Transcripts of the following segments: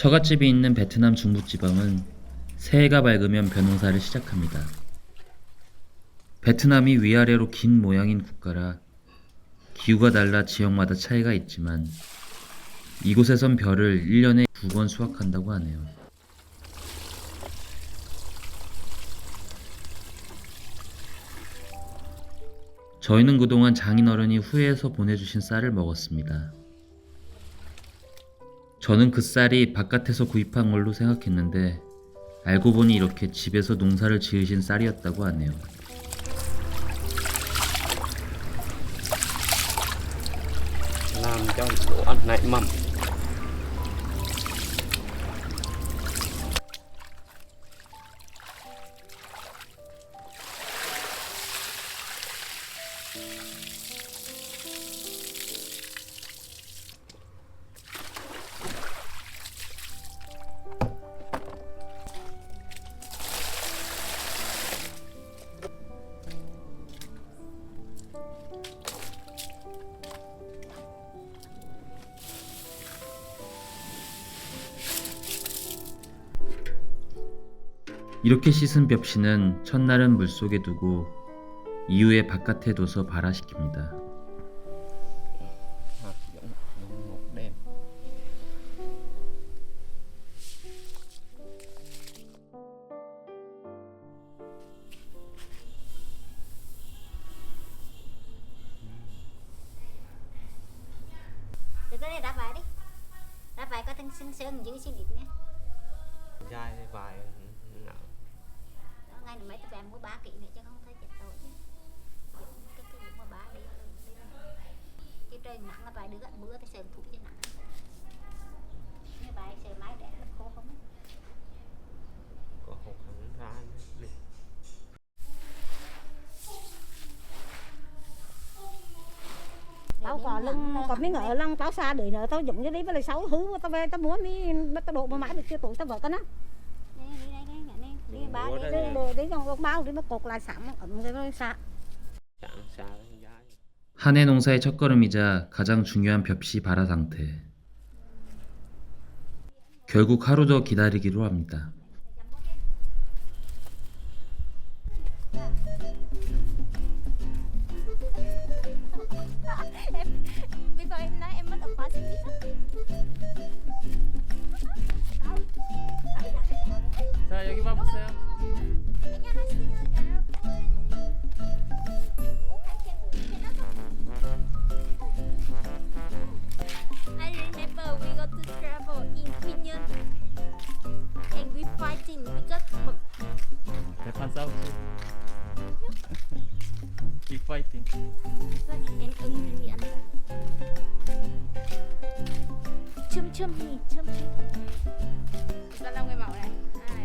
처갓집이 있는 베트남 중부지방은 새해가 밝으면 벼농사를 시작합니다. 베트남이 위아래로 긴 모양인 국가라 기후가 달라 지역마다 차이가 있지만 이곳에선 벼를 1년에 두 번 수확한다고 하네요. 저희는 그동안 장인어른이 후회해서 보내주신 쌀을 먹었습니다. 저는 그 쌀이 바깥에서 구입한 걸로 생각했는데 알고 보니 이렇게 집에서 농사를 지으신 쌀이었다고 하네요. làm cho đồ 이렇게 씻은 벽시는 첫날은 물속에 두고 이후에 바깥에 둬서 발화시킵니다. này bài đi Đáp bài có thằng sưng sưng giữ xin đít nhé dai vài nặng Là mấy tụi em mua ba kỹ này chứ không thấy chết tội chứ. Cái cái mà ba đi đi- Chứ trời nặng là bài đứa ăn bữa thì sờn thuộc chứ nặng Như bài sờ mái đẻ là khô không có hột hắn ra đi. Tao có lưng có miếng ở lăng tao xa đuổi nữa tao dùng cái đấy với lại sáu hứ tao về tao mua mi tao độ mà mãi được chưa tuổi tao vợ con á 한해 농사의 첫걸음이자 가장 중요한 벽시 발화 상태. 결국 하루 더 기다리기로 합니다. 자 여기 봐보세요 I remember we got to travel in Quinion and we fighting because mực 대판 싸우지 빅 파이팅 em ưng thì anh chum chum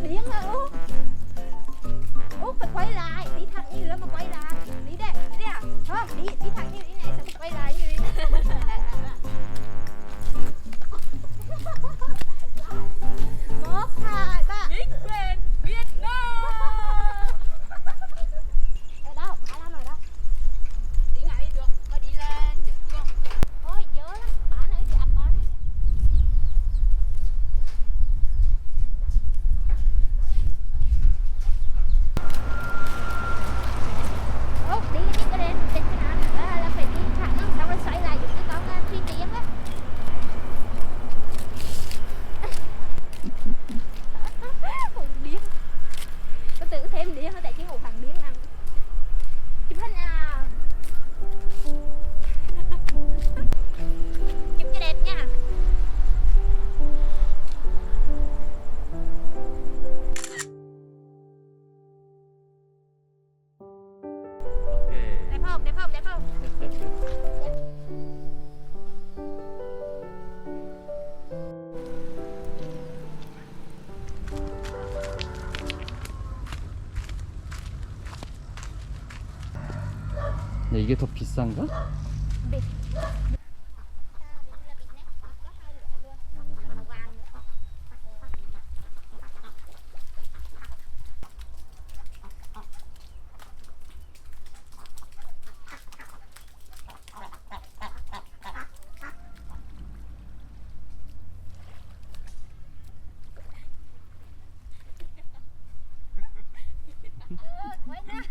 เลี้ยงอะอุ๊บอุ๊บไปไว้ลายดีทางนี้แล้วมาไว้ลายนี่เด็เนี่ยชอบตีตีทางนี้ที่ไหนจะไว้ลายอยู่นี่มอขาดอะ 이게 더 비싼가? Cái này là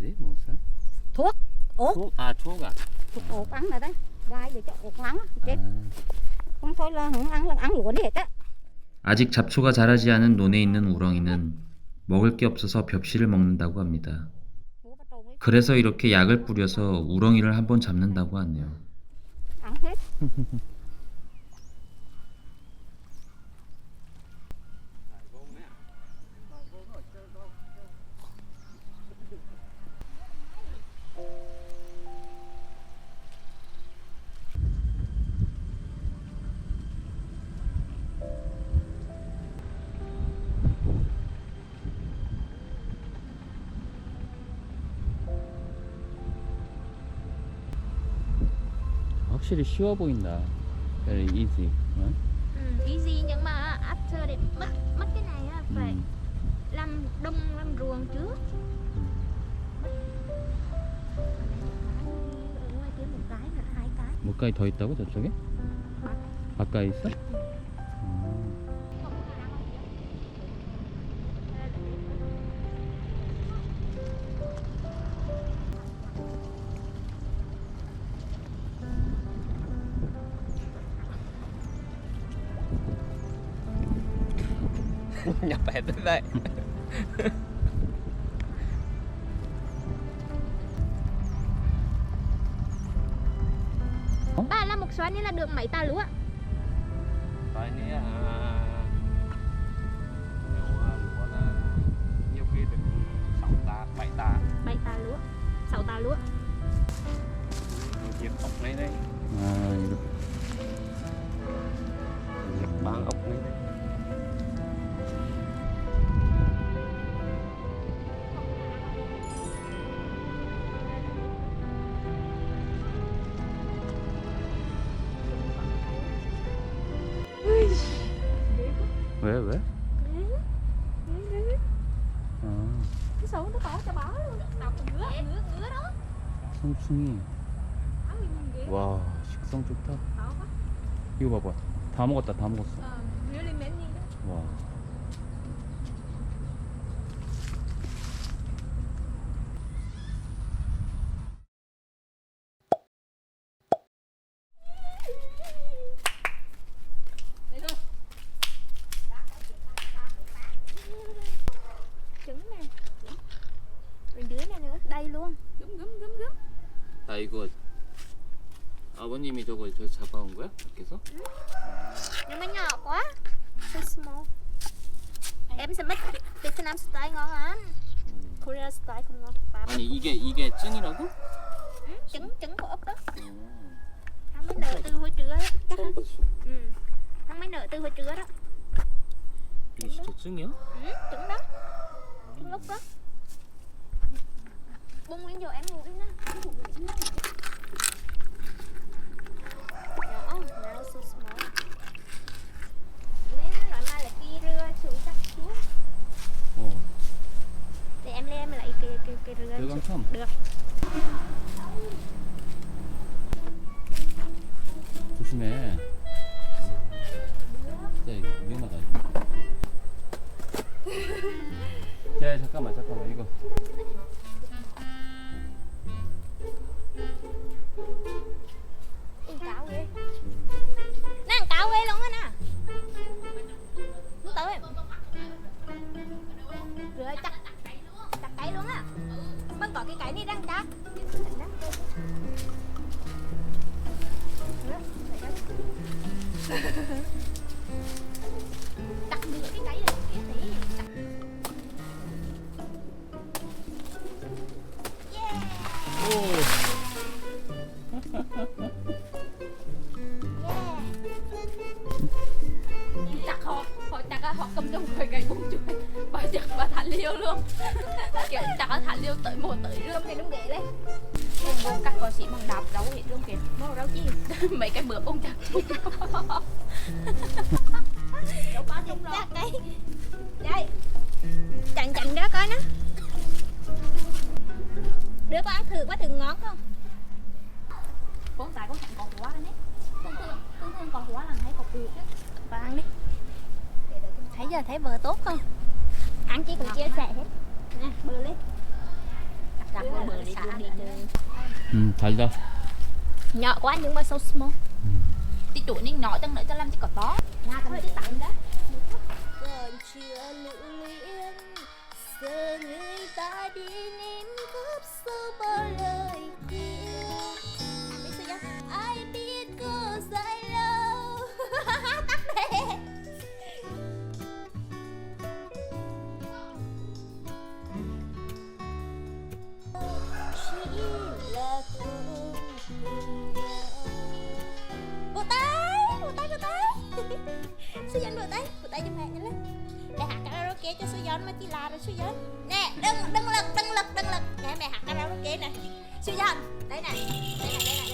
gì? Màu sáng. thuốc ốt Thuốc à thuốc à? thuốc ốt ăn này đây vai để cho ốt ngắn chết 아. không thôi là không ăn là ăn luôn hết á 아직 잡초가 자라지 않은 논에 있는 우렁이는 먹을 게 없어서 벽실을 먹는다고 합니다. 그래서 이렇게 약을 뿌려서 우렁이를 한번 잡는다고 하네요. 확실히 쉬워 보인다. Very easy. 어? ừ, easy nhưng mà after để mất mất cái này á phải 음. làm đông làm ruộng trước ở ngoài kia một cái là hai cái 뭐 가지 더 있다고 저쪽에? 가까이 있어? nhập hết đến đây ba là một xoáy nên là được mấy ta lúa xoáy này à, là à, nhiều khi được sáu tà bảy tà. Bảy tà lúa sáu tà lúa chiếc tộc này đây à, bán ốc 왜 왜? 아, cái số nó có cho bó luôn đọc ngứa ngứa ngứa đó 성충이. áo mình ghế 와, 식성 좋다. quá 이거 봐봐. 다 먹었다, 다 먹었어. ờ really many đó 와. trứng nè rồi đứa này nữa đây luôn gấm gấm gấm gấm 나 이거 아버님이 저거 저 잡아온 거야? 밖에서? nhưng mà nhỏ quá so small em sẽ make Vietnam style ngon lắm Korea style không ngon Ba 아니 이게 이게 찐이라고? Trứng trứng của ốc đó hắn mới nở từ hồi trưa đó chắc hắn ừ hắn mới nở từ hồi trưa đó 이게 진짜 찐이야? ừ, trứng đó trứng ốc đó bung lên vô em ngủ đi nè 不要 đó đặc biệt cái cây này kia thì yeah. Oh. yeah. Chặt họ, họ chặt họ cầm trong người cây bốn chuối, bà chặt bà liêu luôn. Kiểu chặt và thả liêu tới một tới rương cái đúng ghế đấy. Em vô cắt cỏ xỉ bằng đạp rau hết luôn kìa. Mô rau chi mấy cái bữa bông chặt Đâu có không rồi đây Đây. Chặn chặn đó coi nó. Đứa có ăn thử quá thử ngon không? con tại con chẳng còn quá đấy. Con thương con thương còn quá là thấy còn được á. Và ăn đi. Thấy giờ thấy vợ tốt không? anh chị cũng chia sẻ hết. Nè bơ lên. Đặt bơ bơ đi đi đi. Ừ, thấy đâu? Nhỏ quá nhưng mà sâu small. Ừ. Thì chủ nên nói tăng nữa cho làm chỉ có to. Nha tầm chứ tặng đó. Còn chưa lũ liên giờ ta Sư Dân vỗ tay, vỗ tay cho mẹ nhanh lên Để hát karaoke cho Sư Dân mà chỉ là rồi Sư Dân Nè, đừng, đừng lực, đừng lực, đừng lực nè mẹ hát karaoke nè. Sư Dân, đây nè, đây nè.